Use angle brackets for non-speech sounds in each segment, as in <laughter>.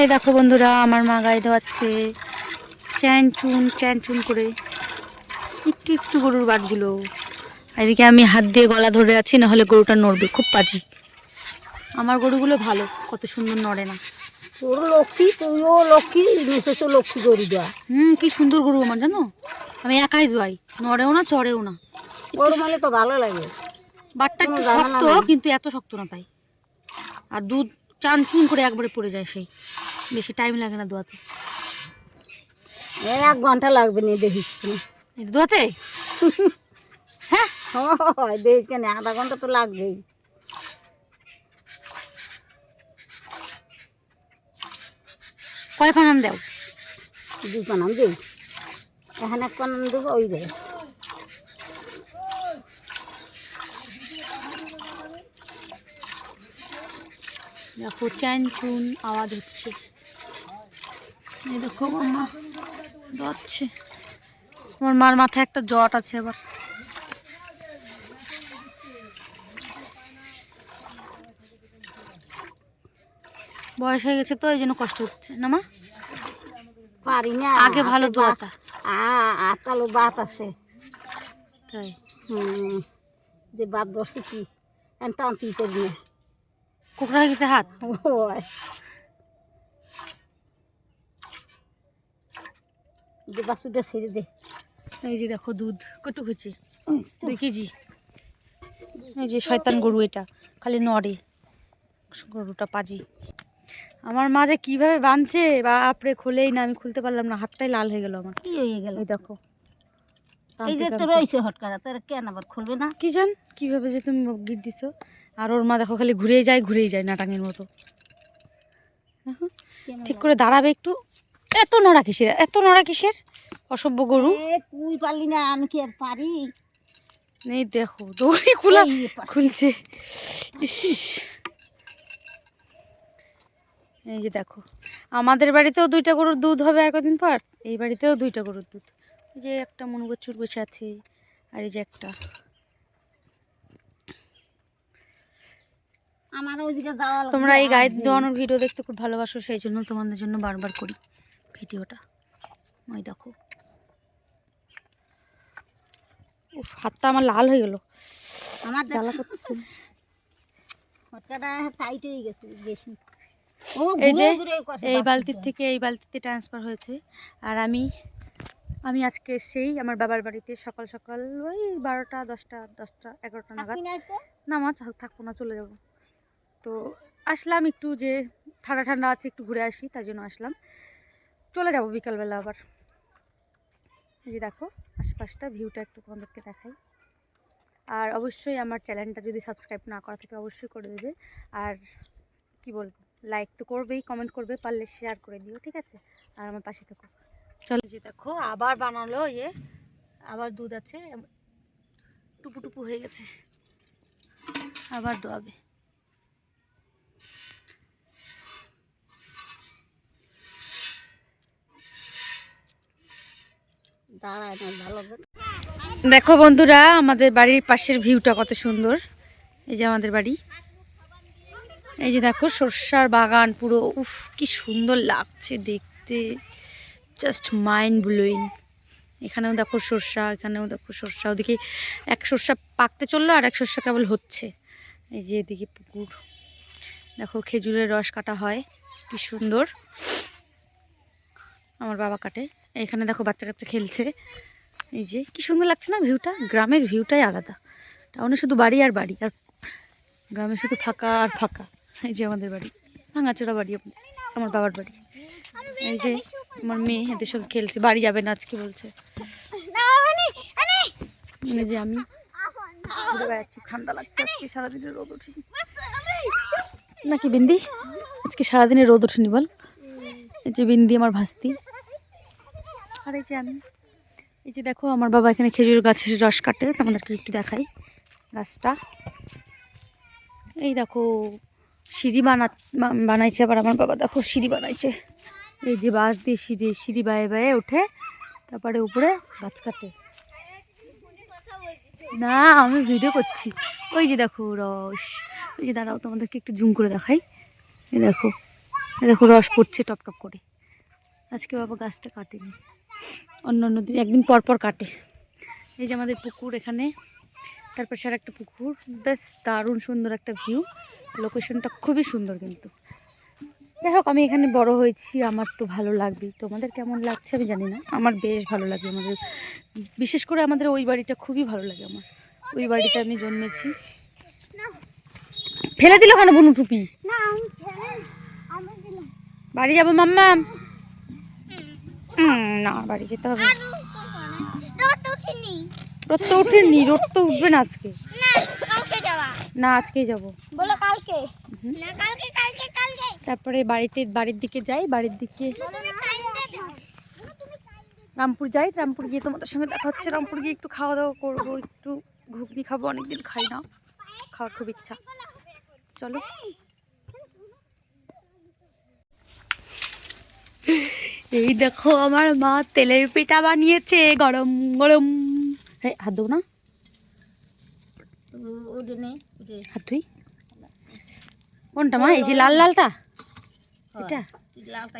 এই দেখো বন্ধুরা আমার মা গায়ে ধোয়াচ্ছে। চ্যান চুন চ্যান চুন করে একটু একটু গরুর বাটগুলো এদিকে আমি হাত দিয়ে গলা ধরে আছি নাহলে গরুটা নড়বে খুব পাজি। আমার গরুগুলো ভালো কত সুন্দর নড়ে না। তোর লক্ষ্মী তুইও লক্ষ্মী মিশেষও লক্ষ্মী গরু দেওয়া হুম কি সুন্দর গরু আমার জানো? আমি একাই ধোয়াই নড়েও না চড়েও না। গরু মানে তো ভালো লাগে। বাটটা একটু শক্ত কিন্তু এত শক্ত না তাই। আর দুধ চান চুন করে একবারে পড়ে যায় সেই। বেশি টাইম লাগে না দোয়াতে। এক ঘণ্টা লাগবে না দেখিস দোয়াতে? <laughs> হ্যাঁ? দেখিস কেন আধা ঘণ্টা তো লাগবেই। কয় ফানান দেও? দুই পানাম দিই এখানে এক পানাম দেবো ওই দেবে দেখো চ্যান চুন আওয়াজ হচ্ছে। এই দেখো আমার মা যাচ্ছে আমার মার মাথায় একটা জট আছে আবার বয়স হয়ে গেছে তো এই জন্য কষ্ট হচ্ছে। না মা? পারি না। আগে ভালো দোয়াতা আতালো বাত আছে তাই। হুম যে বাত বসে কি? টানতেই করি না। কোকড়া হয়ে গেছে হাত? যে বাসুটা ছেড়ে দে। এই যে দেখো দুধ কটু হচ্ছে দুই কেজি। এই যে শয়তান গরু এটা খালি নড়ে। গরুটা পাজি। আমার মা যে কীভাবে বাঁধছে বাপরে খোলেই না আমি খুলতে পারলাম না হাতটাই লাল হয়ে গেল আমার। কি হয়ে গেল। এই দেখো। এই যে তো রয়েছে হটকারা তোর কেন আবার খুলবে না? কি জান? কীভাবে যে তুমি গিট দিছো? আর ওর মা দেখো খালি ঘুরেই যায় ঘুরেই যায় নাটাঙের মতো। দেখো। ঠিক করে দাঁড়াবে একটু। এত নড়া কিসের? এত নড়া কিসের? অসভ্য গরু। তুই পারলি না আমি কি আর পারি? নেই দেখো দড়ি খোলা খুলছে। এই যে দেখো আমাদের বাড়িতেও দুইটা গরুর দুধ হবে আর কদিন পর? এই বাড়িতেও দুইটা গরুর দুধ। এই যে একটা মনুবচ্চুর বসে আছে আর এই যে একটা। তোমরা এই গায়ে আর দোয়ানোর ভিডিও দেখতে খুব ভালোবাসো সেই জন্য তোমাদের জন্য বারবার করি। ভিডিওটা। ওই দেখো। উফ, হাতটা আমার লাল হয়ে গেল। আমার জ্বালা করতেছে। টাইট হয়ে গেছে বেশি। এই যে এই বালতির থেকে এই বালতিতে ট্রান্সফার হয়েছে। আর আমি আমি আজকে সেই আমার বাবার বাড়িতে সকাল সকাল ওই বারোটা দশটা দশটা এগারোটা নাগাদ না থাক- থাকব না চলে যাব। তো আসলাম একটু যে ঠান্ডা ঠান্ডা আছে একটু ঘুরে আসি তাই জন্য আসলাম। চলে যাব বিকালবেলা আবার। এই দেখো, আশেপাশটা ভিউটা একটু তোমাদেরকে দেখাই। আর অবশ্যই আমার চ্যানেলটা যদি সাবস্ক্রাইব না করা থাকে, অবশ্যই করে দেবে। আর কি বলব লাইক তো করবেই কমেন্ট করবে, পারলে শেয়ার করে দিও, ঠিক আছে? আর আমার পাশে থাকো। চলো যে দেখো, আবার বানালো, এই যে, আবার দুধ আছে, টুপু টুপু হয়ে গেছে। আবার দোয়াবে। দেখো বন্ধুরা, আমাদের বাড়ির পাশের ভিউটা কত সুন্দর। এই যে আমাদের বাড়ি। এই যে দেখো, সর্ষার বাগান পুরো, উফ, কি সুন্দর লাগছে দেখতে। জাস্ট মাইন্ড ব্লোয়িং এখানেও দেখো সর্ষা, এখানেও দেখো সর্ষা। ওদিকে এক সর্ষা পাকতে চলল আর এক সর্ষা কেবল হচ্ছে। এই যে এদিকে পুকুর। দেখো খেজুরের রস কাটা হয়। কি সুন্দর। আমার বাবা কাটে। এখানে দেখো বাচ্চা কাচ্চা খেলছে। এই যে, কি সুন্দর লাগছে না ভিউটা গ্রামের ভিউটাই আলাদা। টাউনে শুধু বাড়ি আর বাড়ি, আর গ্রামে শুধু ফাঁকা আর ফাঁকা। এই যে আমাদের বাড়ি, ভাঙাচোরা বাড়ি আমার বাবার বাড়ি। এই যে, আমার মেয়ে এদের সঙ্গে খেলছে, বাড়ি যাবে না আজকে বলছে। এই যে আমি। ঠান্ডা লাগছে, আজকে সারাদিনের রোদ উঠিনি নাকি বিন্দি? আজকে সারাদিনের রোদ উঠিনি বল। এই যে বিন্দি, আমার ভাস্তি। আর এই যে আমি। এই যে দেখো, আমার বাবা এখানে খেজুর গাছের রস কাটে তোমাদেরকে একটু দেখাই গাছটা। এই দেখো, সিঁড়ি বানা বানাইছে আবার আমার বাবা। দেখো, সিঁড়ি বানাইছে। এই যে বাঁশ দিয়ে সিঁড়ি সিঁড়ি বায়ে বায়ে ওঠে তারপরে উপরে গাছ কাটে। না, আমি ভিডিও করছি। ওই যে দেখো রস। ওই যে দাঁড়াও, তোমাদেরকে একটু জুম করে দেখাই। এই দেখো দেখো রস পড়ছে টপ টপ করে। আজকে বাবা গাছটা কাটেনি। অন্য অন্য দিন একদিন পর পর কাটে। এই যে আমাদের পুকুর এখানে তারপর সার একটা পুকুর। বেশ দারুণ সুন্দর একটা ভিউ লোকেশনটা খুবই সুন্দর কিন্তু। যাই হোক আমি এখানে বড় হয়েছি আমার তো ভালো লাগবেই। তোমাদের কেমন লাগছে আমি জানি না। আমার বেশ ভালো লাগে আমাদের। বিশেষ করে আমাদের ওই বাড়িটা খুবই ভালো লাগে আমার। ওই বাড়িতে আমি জন্মেছি। ফেলে দিল কেন বনু টুপি? বাড়ি যাব মাম্মা না বাড়ি যেতে হবে রোদ তো উঠেনি রোদ তো উঠবে না আজকে। না আজকেই যাব। বলো কালকে। না কালকে কালকে কালকে। তারপরে বাড়িতে বাড়ির দিকে যাই বাড়ির দিকে। রামপুর যাই রামপুর গিয়ে তোমাদের সঙ্গে দেখা হচ্ছে। রামপুর গিয়ে একটু খাওয়া দাওয়া করব একটু ঘুগনি খাব অনেকদিন খাই না। খাওয়ার খুব ইচ্ছা। চলো। এই দেখো আমার মা তেলের পিঠা বানিয়েছে গরম গরম। হ্যাঁ হাত দেবো না? হাত ধুই। কোনটা মা? এই যে লাল লালটা? এটা?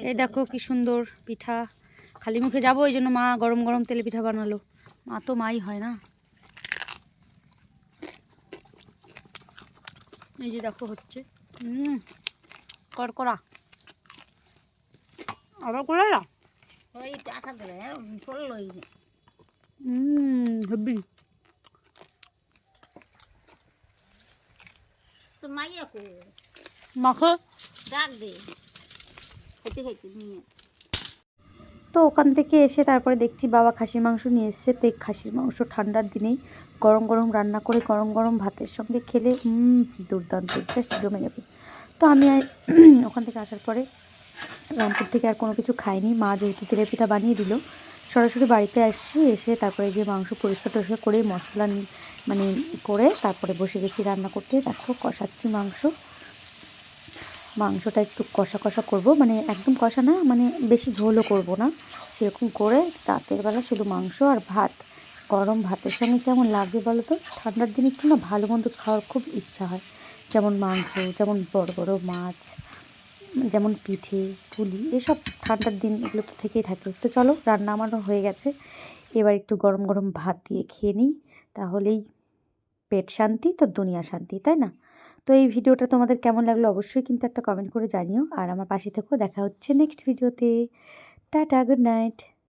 এই দেখো কি সুন্দর পিঠা। খালি মুখে যাব ওই জন্য মা গরম গরম তেলে পিঠা বানালো। মা তো মাই হয় না। এই যে দেখো হচ্ছে। হুম কড়কড়া। আবার করে না ওই টাকা দিলে চললোই হুম তো মাইয়া কো মাখো। ডাক দে। খেতে খেতে নিয়ে। তো ওখান থেকে এসে তারপরে দেখছি বাবা খাসির মাংস নিয়ে এসছে। তো এই খাসির মাংস ঠান্ডার দিনেই গরম গরম রান্না করে গরম গরম ভাতের সঙ্গে খেলে হুম দুর্দান্ত জাস্ট জমে যাবে। তো আমি ওখান থেকে আসার পরে রামপুর থেকে আর কোনো কিছু খাইনি মা যেহেতু তেলের পিঠা বানিয়ে দিল, সরাসরি বাড়িতে আসছি, এসে তারপরে যে মাংস পরিষ্কার টরিষ্কার করে, মশলা মানে করে তারপরে বসে গেছি রান্না করতে। দেখো, কষাচ্ছি মাংস। মাংসটা একটু কষা কষা করব। মানে একদম কষা না মানে বেশি ঝোলও করব না। সেরকম করে রাতের বেলা শুধু মাংস আর ভাত। গরম ভাতের সঙ্গে কেমন লাগবে বলো তো? ঠান্ডার দিনে একটু না ভালো মন্দ খাওয়ার খুব ইচ্ছা হয়। যেমন মাংস, যেমন বড় বড় মাছ। যেমন পিঠে, পুলি, এসব ঠান্ডার দিন এগুলো তো থেকেই থাকে। তো চলো, রান্না আমারও হয়ে গেছে। এবার একটু গরম গরম ভাত দিয়ে খেয়ে নিই। তাহলেই পেট শান্তি, তো দুনিয়া শান্তি, তাই না? তো এই ভিডিওটা তোমাদের কেমন লাগল অবশ্যই কিন্তু একটা কমেন্ট করে জানিও। আর আমার পাশে থেকেও দেখা হচ্ছে নেক্সট ভিডিওতে টাটা গুড নাইট